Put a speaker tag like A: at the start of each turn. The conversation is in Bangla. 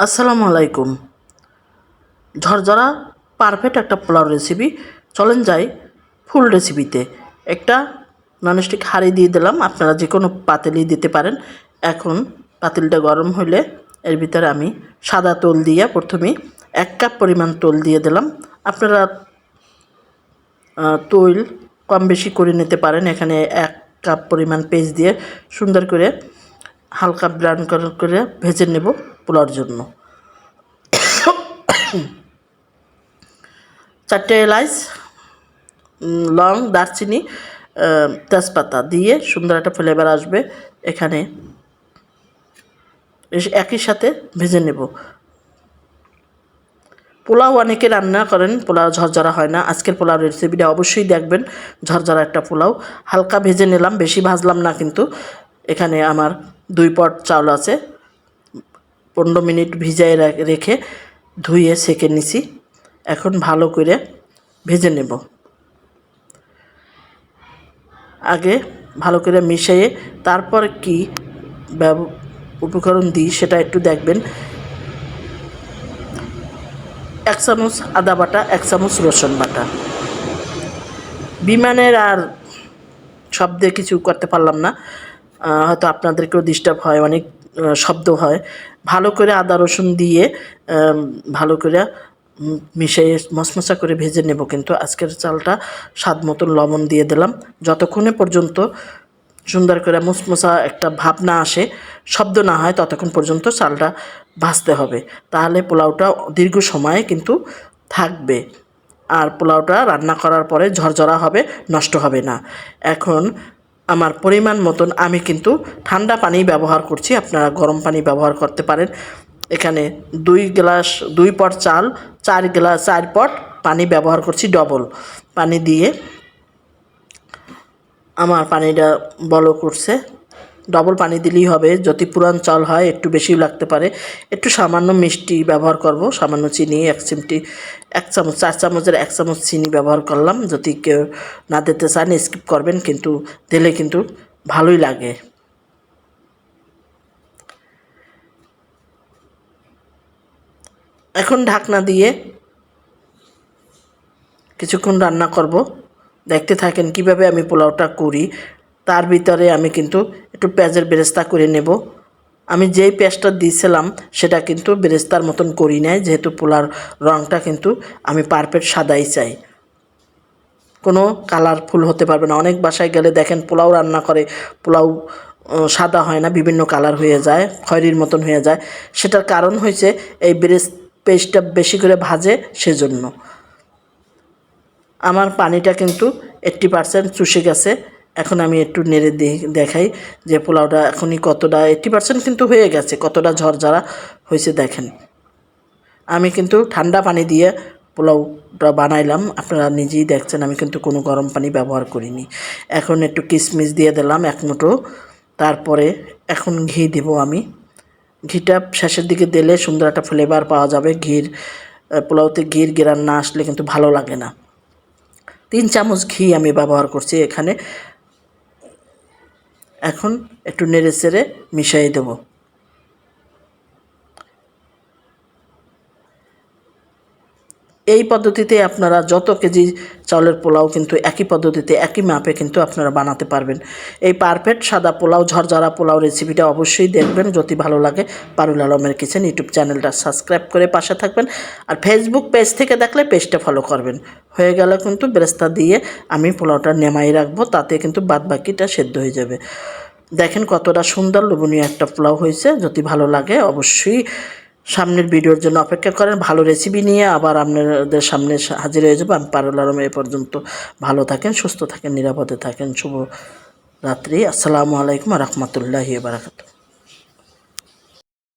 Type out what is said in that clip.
A: আসসালামু আলাইকুম। ঝরঝরা পারফেক্ট একটা পোলাও রেসিপি চলেন যাই ফুল রেসিপিতে একটা ননস্টিক হাঁড়ি দিয়ে দিলাম। আপনারা যে কোনো পাতিলই দিতে পারেন। এখন পাতিলটা গরম হলে এর ভিতরে আমি সাদা তোল দিয়ে প্রথমেই এক কাপ পরিমাণ তোল দিয়ে দিলাম। আপনারা তৈল কম বেশি করে নিতে পারেন। এখানে এক কাপ পরিমাণ পেস্ট দিয়ে সুন্দর করে হালকা ব্রাউন করে ভেজে নেব। পোলাওর জন্য। চারটে উম, লং দারচিনি তেজপাতা দিয়ে সুন্দর একটা ফ্লেভার আসবে এখানে। একই সাথে ভেজে নেব। পোলাও অনেকে রান্না করেন পোলাও ঝরঝরা হয় না। আজকের পোলাও রেসিপিটা অবশ্যই দেখবেন ঝরঝরা একটা পোলাও। হালকা ভেজে নিলাম বেশি ভাজলাম না কিন্তু। এখানে আমার দুই পট চাউল আছে। পনেরো মিনিট ভিজায় রেখে ধুয়ে সেকে নিছি। এখন ভালো করে ভেজে নেব। আগে ভালো করে মিশিয়ে তারপর কি উপকরণ দিই সেটা একটু দেখবেন। এক চামচ আদা বাটা, এক চামচ রসুন বাটা। বিমানের আর শব্দে কিছু করতে পারলাম না। হয়তো আপনাদেরকেও ডিস্টার্ব হয় অনেক। শব্দ হয়। ভালো করে আদা, রসুন দিয়ে ভালো করে মিশিয়ে মশমশা করে ভেজে নেব কিন্তু। আজকের চালটা স্বাদ মতন লবণ দিয়ে দিলাম। যতক্ষণে পর্যন্ত সুন্দর করে মুসমুসা একটা ভাব না আসে, শব্দ না হয়, ততক্ষণ পর্যন্ত চালটা ভাজতে হবে। তাহলে পোলাওটা দীর্ঘ সময়ে কিন্তু থাকবে। আর পোলাওটা রান্না করার পরে ঝরঝরা হবে, নষ্ট হবে না। এখন আমার পরিমাণ মতন আমি কিন্তু ঠান্ডা পানি ব্যবহার করছি। আপনারা গরম পানি ব্যবহার করতে পারেন। এখানে দুই গ্লাস, দুই পট চাল, চার গ্লাস চার পট পানি ব্যবহার করছি ডবল। পানি দিয়ে আমার পানিটা বলো করছে। ডবল পানি দিলেই হবে। যদি পুরান চাল হয়, একটু বেশিও লাগতে পারে। একটু সামান্য মিষ্টি ব্যবহার করব। সামান্য চিনি, এক চিমটি, এক চামচ, চার চামচের এক চামচ চিনি ব্যবহার করলাম। যদি কেউ না দিতে চান স্কিপ করবেন, কিন্তু দিলে কিন্তু ভালোই লাগে। এখন ঢাকনা দিয়ে কিছুক্ষণ রান্না করব। দেখতে থাকেন কীভাবে আমি পোলাওটা করি। তার ভিতরে আমি কিন্তু একটু পেঁয়াজের বেরেস্তা করে নেব। আমি যেই পেঁয়াজটা দিয়েছিলাম সেটা কিন্তু বেরেস্তার মতন করি নাই, যেহেতু পোলার রঙটা কিন্তু আমি পারফেক্ট সাদাই চাই। কোনো কালারফুল হতে পারবে না। অনেক বাসায় গেলে দেখেন পোলাও রান্না করে, পোলাও সাদা হয় না, বিভিন্ন কালার হয়ে যায়, খয়েরির মতন হয়ে যায়। সেটার কারণ হয়েছে এই বেরেস পেস্টটা বেশি করে ভাজে সেজন্য। আমার পানিটা কিন্তু এইট্টি পার্সেন্ট চুষে গেছে। এখন আমি একটু নেড়ে দেখাই যে পোলাওটা এখনই কতটা এইট্টি পার্সেন্ট কিন্তু হয়ে গেছে, কতটা ঝরঝরা হয়েছে দেখেন। আমি কিন্তু ঠান্ডা পানি দিয়ে পোলাওটা বানাইলাম, আপনারা নিজেই দেখছেন, আমি কিন্তু কোনো গরম পানি ব্যবহার করিনি। এখন একটু কিশমিশ দিয়ে দিলাম এক মুঠো, তারপরে এখন ঘি দিব আমি। ঘিটা শেষের দিকে দিলে সুন্দর একটা ফ্লেভার পাওয়া যাবে, ঘির পোলাওতে ঘির গেরান না আসলে কিন্তু ভালো লাগে না। তিন চামচ ঘি আমি ব্যবহার করছি এখানে এখন একটু নেড়ে চেড়ে মিশিয়ে দেবো। এই পদ্ধতিতে আপনারা যত কেজি চাউলের পোলাও কিন্তু একই পদ্ধতিতে, একই মাপে কিন্তু আপনারা বানাতে পারবেন। এই পারফেক্ট সাদা পোলাও, ঝরঝরা পোলাও রেসিপিটা অবশ্যই দেখবেন যদি ভালো লাগে। পারুল আলমের কিচেন ইউটিউব চ্যানেলটা সাবস্ক্রাইব করে পাশে থাকবেন। আর ফেসবুক পেজ থেকে দেখলে পেজটা ফলো করবেন। হয়ে গেলে কিন্তু বেরেস্তা দিয়ে আমি পোলাওটা নেমাই রাখব, তাতে কিন্তু বাদ বাকিটা সেদ্ধ হয়ে যাবে। দেখেন কতটা সুন্দর লোভনীয় একটা পোলাও হয়েছে। যদি ভালো লাগে অবশ্যই সামনের ভিডিওর জন্য অপেক্ষা করেন। ভালো রেসিপি নিয়ে আবার আপনাদের সামনে হাজির হয়ে যাব। আমি পারুল আলম এ পর্যন্ত ভালো থাকেন, সুস্থ থাকেন, নিরাপদে থাকেন। শুভ রাত্রি। আসসালামু আলাইকুম রহমতুল্লাহি বারাকাতু